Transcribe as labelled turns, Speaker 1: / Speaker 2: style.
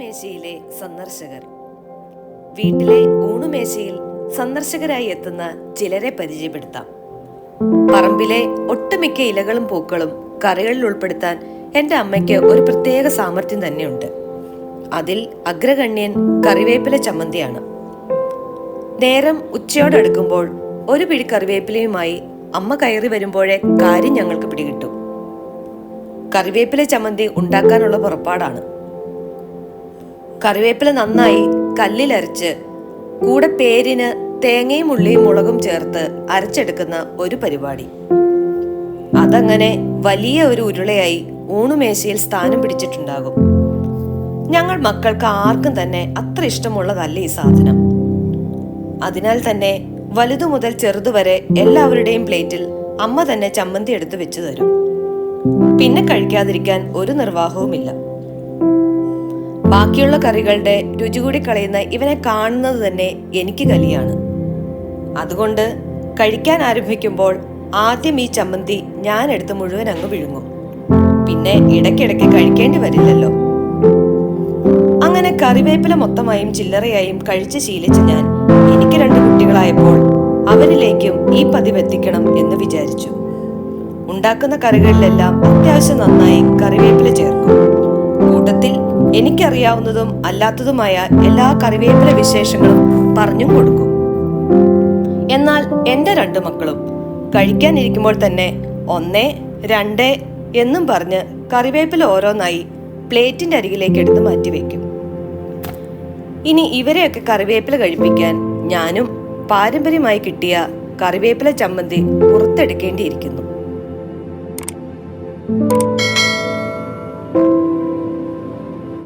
Speaker 1: ഊണുമേശയിലെ സന്ദർശകർ. വീട്ടിലെ ഊണുമേശയിൽ സന്ദർശകരായി എത്തുന്ന ചിലരെ പരിചയപ്പെടുത്താം. പറമ്പിലെ ഒട്ടുമിക്ക ഇലകളും പൂക്കളും കറികളിൽ ഉൾപ്പെടുത്താൻ എന്റെ അമ്മയ്ക്ക് ഒരു പ്രത്യേക സാമർഥ്യം തന്നെയുണ്ട്. അതിൽ അഗ്രഗണ്യൻ കറിവേപ്പില ചമ്മന്തിയാണ്. നേരം ഉച്ചയോടടുക്കുമ്പോൾ ഒരു പിടി കറിവേപ്പിലയുമായി അമ്മ കയറി വരുമ്പോഴേ കാര്യം ഞങ്ങൾക്ക് പിടികിട്ടും. കറിവേപ്പില ചമ്മന്തി ഉണ്ടാക്കാനുള്ള പുറപ്പാടാണ്. കറിവേപ്പില നന്നായി കല്ലിലരച്ച് കൂടെ പേരിന് തേങ്ങയും ഉള്ളിയും മുളകും ചേർത്ത് അരച്ചെടുക്കുന്ന ഒരു പരിപാടി. അതങ്ങനെ വലിയ ഒരു ഉരുളയായി ഊണുമേശയിൽ സ്ഥാനം പിടിച്ചിട്ടുണ്ടാകും. ഞങ്ങൾ മക്കൾക്ക് ആർക്കും തന്നെ അത്ര ഇഷ്ടമുള്ളതല്ല ഈ സാധനം. അതിനാൽ തന്നെ വലുതു മുതൽ ചെറുതു വരെ എല്ലാവരുടെയും പ്ലേറ്റിൽ അമ്മ തന്നെ ചമ്മന്തി എടുത്ത് വെച്ചു തരും. പിന്നെ കഴിക്കാതിരിക്കാൻ ഒരു നിർവാഹവുമില്ല. ബാക്കിയുള്ള കറികളുടെ രുചി കൂടി കളയുന്ന ഇവനെ കാണുന്നത് തന്നെ എനിക്ക് കലിയാണ്. അതുകൊണ്ട് കഴിക്കാൻ ആരംഭിക്കുമ്പോൾ ആദ്യം ഈ ചമ്മന്തി ഞാൻ എടുത്ത് മുഴുവൻ അങ്ങ് വിഴുങ്ങും. പിന്നെ ഇടയ്ക്കിടയ്ക്ക് കഴിക്കേണ്ടി വരില്ലല്ലോ. അങ്ങനെ കറിവേപ്പില മൊത്തമായും ചില്ലറയായും കഴിച്ച് ശീലിച്ച ഞാൻ എനിക്ക് രണ്ട് കുട്ടികളായപ്പോൾ അവരിലേക്കും ഈ പതിവ് എത്തിക്കണം എന്ന് വിചാരിച്ചു. ഉണ്ടാക്കുന്ന കറികളിലെല്ലാം അത്യാവശ്യം നന്നായി കറിവേപ്പില ചേർക്കും. എനിക്കറിയാവുന്നതും അല്ലാത്തതുമായ എല്ലാ കറിവേപ്പില വിശേഷങ്ങളും പറഞ്ഞും കൊടുക്കും. എന്നാൽ എന്റെ രണ്ടു മക്കളും കഴിക്കാനിരിക്കുമ്പോൾ തന്നെ ഒന്നേ രണ്ട് എന്നും പറഞ്ഞ് കറിവേപ്പില ഓരോന്നായി പ്ലേറ്റിന്റെ അരികിലേക്ക് എടുത്ത് മാറ്റിവെക്കും ഇനി ഇവരെയൊക്കെ കറിവേപ്പില കഴിപ്പിക്കാൻ ഞാനും പാരമ്പര്യമായി കിട്ടിയ കറിവേപ്പില ചമ്മന്തി പുറത്തെടുക്കേണ്ടിയിരിക്കുന്നു.